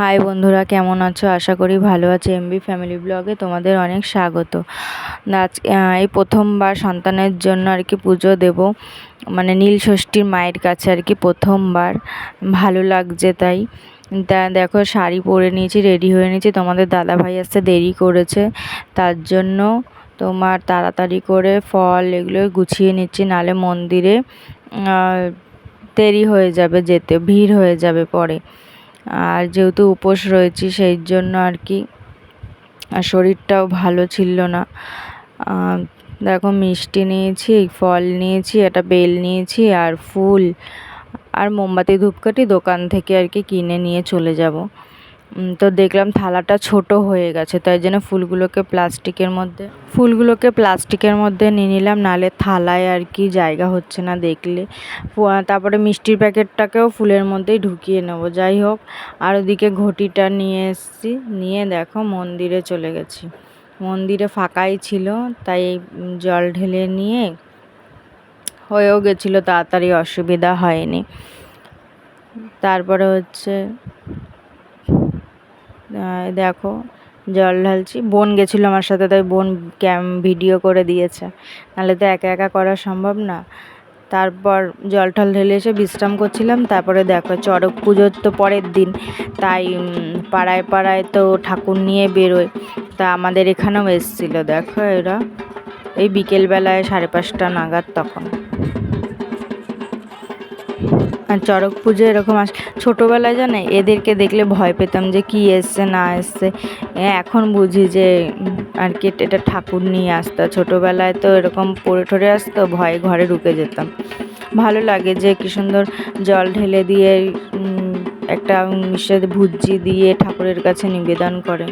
High বন্ধুরা, কেমন আছো? আশা করি ভালো আছে। এমবি ফ্যামিলি ব্লগে তোমাদের অনেক স্বাগত। আজ এই প্রথমবার সন্তানের জন্য আর কি পুজো দেব। মানে নীল ষষ্ঠীর মায়ের কাছে আর কি প্রথমবার। ভালো লাগছে তাই। তা দেখো, শাড়ি পরে নিয়েছি রেডি হয়ে নিয়েছি। তোমাদের দাদা ভাই আসতে দেরি করেছে। তার জন্য তোমার তাড়াতাড়ি করে ফল এগুলো গুছিয়ে নিচ্ছি, নালে মন্দিরে দেরি হয়ে যাবে যেতে, ভিড় হয়ে যাবে পরে। আর যেহেতু উপোস রয়েছি, সেই জন্য আর কি। আর শরীরটাও ভালো ছিল না। দেখো মিষ্টি নিয়েছি, ফল নিয়েছি, একটা বেল নিয়েছি, আর ফুল। আর মোমবাতি ধূপকাঠি দোকান থেকে আর কি কিনে নিয়ে চলে যাব। তো দেখলাম থালাটা ছোট হয়ে গেছে, তাই জন্য ফুলগুলোকে প্লাস্টিকের মধ্যে, ফুলগুলোকে প্লাস্টিকের মধ্যে নিয়ে নিলাম, নালে থালায় আর কি জায়গা হচ্ছে না দেখলে। তারপরে মিষ্টির প্যাকেটটাকেও ফুলের মধ্যেই ঢুকিয়ে নেব, যাই হোক। আর ওদিকে ঘটিটা নিয়ে এসেছি, নিয়ে দেখো মন্দিরে চলে গেছি। মন্দিরে ফাঁকাই ছিল, তাই জল ঢেলে নিয়ে হয়েও গেছিল, তাড়াতাড়ি অসুবিধা হয়নি। তারপরে হচ্ছে দেখো, জল ঢালছি। বোন গেছিল আমার সাথে, তাই বোন ক্যাম, ভিডিও করে দিয়েছে। নাহলে তো একা একা করা সম্ভব না। তারপর জল টল ঢেলে এসে বিশ্রাম করছিলাম। তারপরে দেখো, চড়ক পুজোর তো পরের দিন। তাই পাড়ায় পাড়ায় তো ঠাকুর নিয়ে বেরোয় তা আমাদের এখানেও এসেছিল, দেখো এরা। এই বিকেলবেলায় সাড়ে পাঁচটা নাগাদ তখন। চড়ক পুজো এরকম আস, ছোটোবেলায় জানে, এদেরকে দেখলে ভয় পেতাম যে কি এসছে, না এসছে। এখন বুঝি যে, আর কি এটা ঠাকুর নিয়ে আসতো। ছোটোবেলায় তো এরকম পড়ে ঠরে আসতো, ভয়ে ঘরে ঢুকে যেতাম। ভালো লাগে যে কি সুন্দর জল ঢেলে দিয়ে একটা মিষ্টি ভুজি দিয়ে ঠাকুরের কাছে নিবেদন করে।